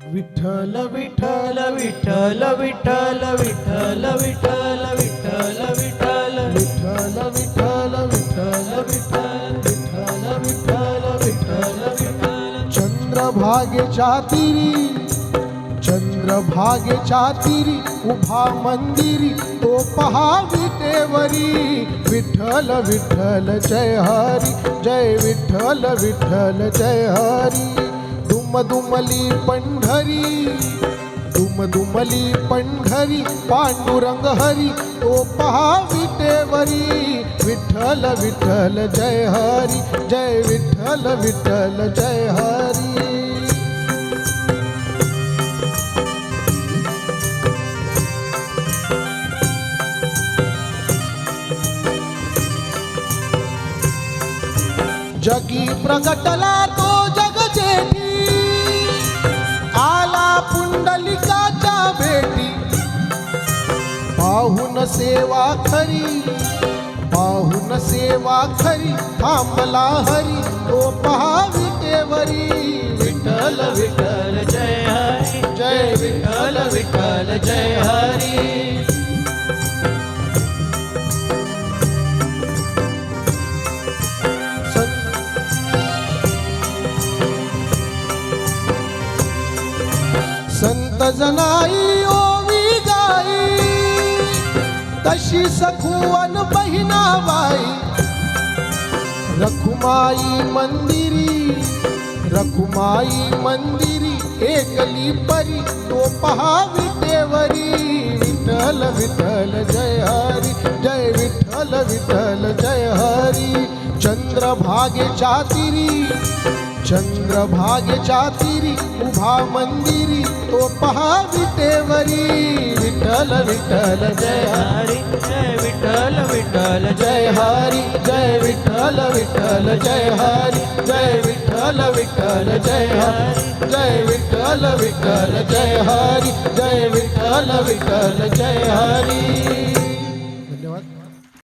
विठ्ठल विठ्ठल विठ्ठल विठ्ठल विठ्ठल विठ्ठल विठ्ठल विठ्ठल विठ्ठल विठ्ठल विठ्ठल विठ्ठल विठ्ठल विठ्ठल विठ्ठल चंद्रभागेच्या तिरी चंद्रभागेच्या तिरी उभा मंदिरी तो पहा विटेवरी विठ्ठल विठ्ठल जय हरी जय विठ्ठल विठ्ठल जय हरी दुम दुमली पंढरी दुम दुमली पंढरी पांडुरंग हरी तो पहा विटेवरी विठ्ठल विठ्ठल जय हरी, जय विठ्ठल विठ्ठल जय हरी। जगी प्रगटला तो पाहून सेवा खरी. पाहून सेवा खरी. थांबला हरी. तो पहावी देवरी संत जनाई ओवी गाई. तशी सखुवन बहिणाबाई. रखुमाई मंदिरी रखुमाई मंदिरी एकली परी तो पहा विटेवरी विठ्ठल विठ्ठल जय हरी जय विठ्ठल विठ्ठल जय हरी. चंद्रभागेच्या चंद्र भाग्य चातिरी उभा मंदिरी तो पहा विटेवरी विठल विठल जय हरि। जय विठल विठल जय हरि। जय विठल विठल जय हरि। जय विठल विठल जय हरि। जय विठल विठल जय हरि। जय विठल विठल जय हरि।